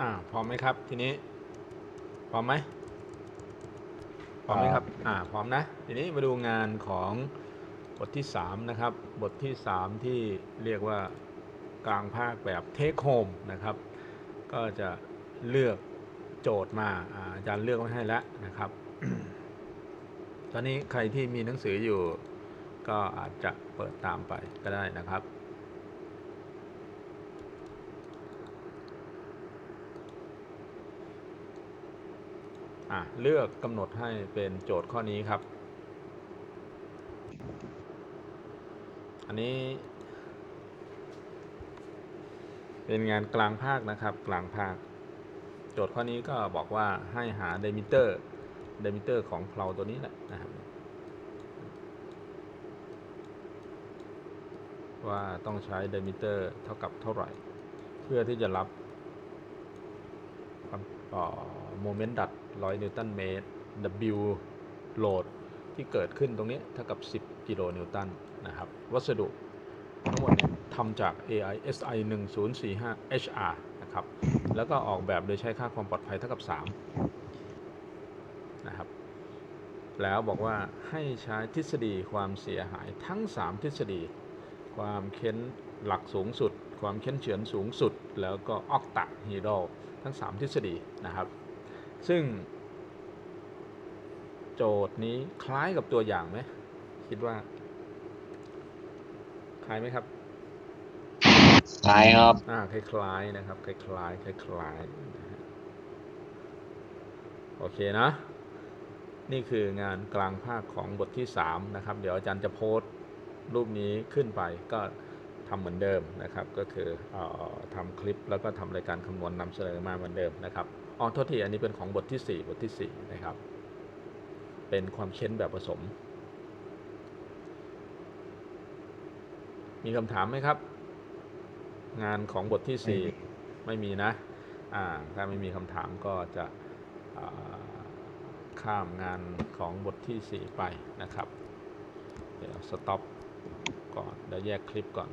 อ่าพร้อมไหมครับ ทีนี้ พร้อมไหมพร้อมไหมครับ อ่า พร้อมนะ ทีนี้มาดูงานของบทที่ 3 นะครับ บทที่ 3 ที่เรียกว่ากลางภาคแบบเทคโฮมนะครับ ก็จะเลือกโจทย์มาอาอาจารย์เลือกไว้ให้แล้วนะครับ ตอนนี้ใครที่มีหนังสืออยู่ ก็อาจจะเปิดตามไปก็ได้นะครับ อะเลือกกำหนดให้เป็นโจทย์ข้อนี้ครับ อันนี้ เป็นงานกลางภาคนะครับ กลางภาค โจทย์ข้อนี้ก็บอกว่าให้หาเดมิเตอร์เดมิเตอร์ของเพลาตัวนี้แหละนะครับว่าต้องใช้เดมิเตอร์เท่ากับเท่าไหร่ เพื่อที่จะรับความ โมเมนต์ดัด100นิวตันเมตร W โหลดที่เกิดขึ้นตรงนี้เท่ากับ 10 กิโลนิวตันนะครับ วัสดุทั้งหมดเนี่ยทำจาก AI SI 1045 HR นะครับ แล้วก็ออกแบบโดยใช้ค่าความปลอดภัยเท่ากับ 3 นะครับ แล้วบอกว่าให้ใช้ทฤษฎีความเสียหายทั้ง 3 ทฤษฎี ความเค้นหลักสูงสุด ความเค้นเฉือนสูงสุด แล้วก็ออกต a ฮีโร่ทั้ง 3 ทฤษฎีนะครับ ซึ่ง โจทย์นี้คล้ายกับตัวอย่างไหม คิดว่า คล้ายไหมครับ คล้ายครับ อ่า คล้ายๆนะครับ คล้ายๆคล้ายๆนะฮะโอเคนะ นี่คืองานกลางภาคของบทที่ 3 นะครับ เดี๋ยวอาจารย์จะโพสต์รูปนี้ขึ้นไปก็ ทำเหมือนเดิมนะครับ ก็คือเออทำคลิปแล้วก็ทำรายการคำนวณนำเสนอมาเหมือนเดิมนะครับอ๋อโทษทีอันนี้เป็นของบทที่ 4 บทที่ 4 นะครับ เป็นความเค้นแบบผสม มีคำถามไหมครับ งานของบทที่ 4 ไม่มีนะอ่าถ้าไม่มีคำถามก็จะอ่าข้ามงานของบทที่ 4 ไปนะครับ เดี๋ยวสต็อปก่อนเดี๋ยวแยกคลิปก่อน